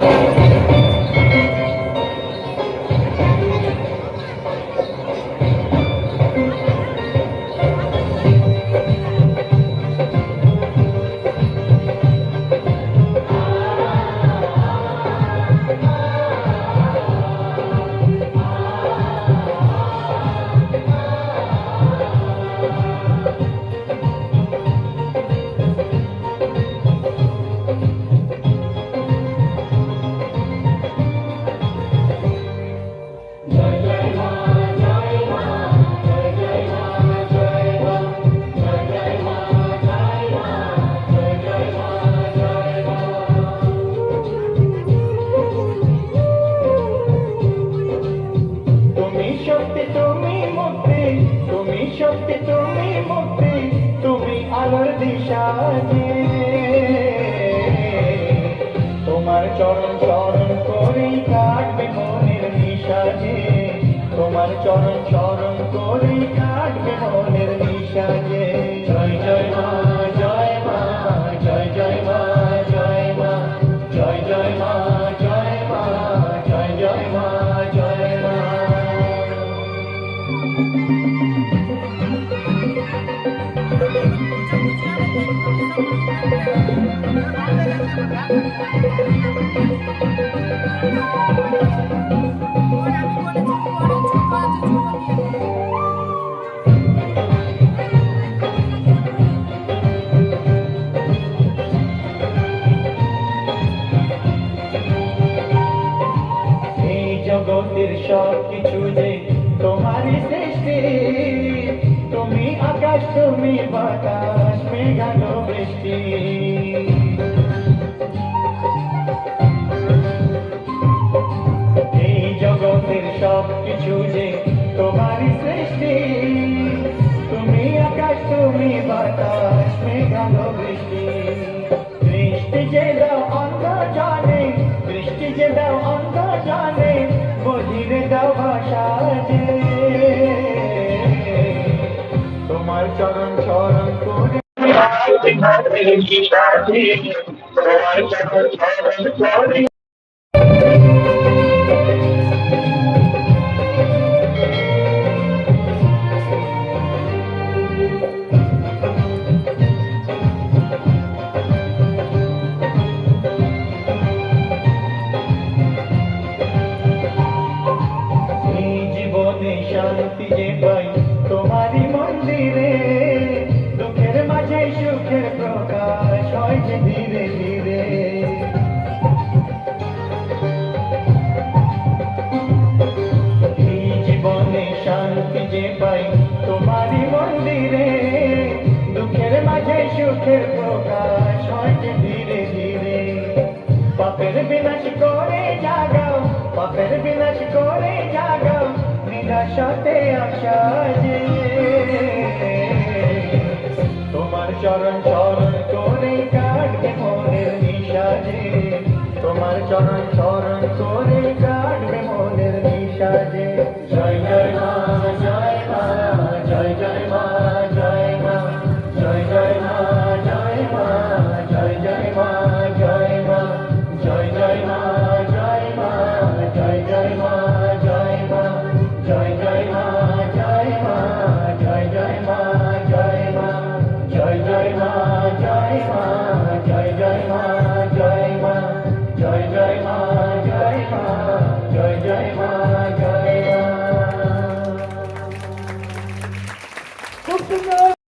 Música সত্যি তুমি মুক্তি তুমি আলোর দিশা তোমার চরণ চরণ করে কাটবে মনের নিশা তোমার চরণ চরণ করে কাটবে মনের নিশা যে জয় জয় মা জয় মা, জয় জয় মা জয় মা। জয় জয় মা জয় মা, জয় জয় মা, জয় সব কিছু যে তোমারই সৃষ্টি। তুমি আকাশ, তুমি বাতাস মেঘালো বৃষ্টি এই জগতের সব কিছু যে তোমারই সৃষ্টি। তুমি আকাশ, তুমি বাতাস মেঘালো বৃষ্টি তোমার চরণ চরণ করে তোমার চরণ চরণ করে তোমারই মন্দিরে, দুঃখের মাঝে সুখের প্রকাশ হয় ধীরে ধীরে। পাপের বিনাশ করে জাগাও, পাপের বিনাশ করে জাগাও, নিরাশতে আশা যে। তোমার চরণ চরণ করে কাটবে মনের নিশা যে তোমার চরণ চরণ করে কাটবে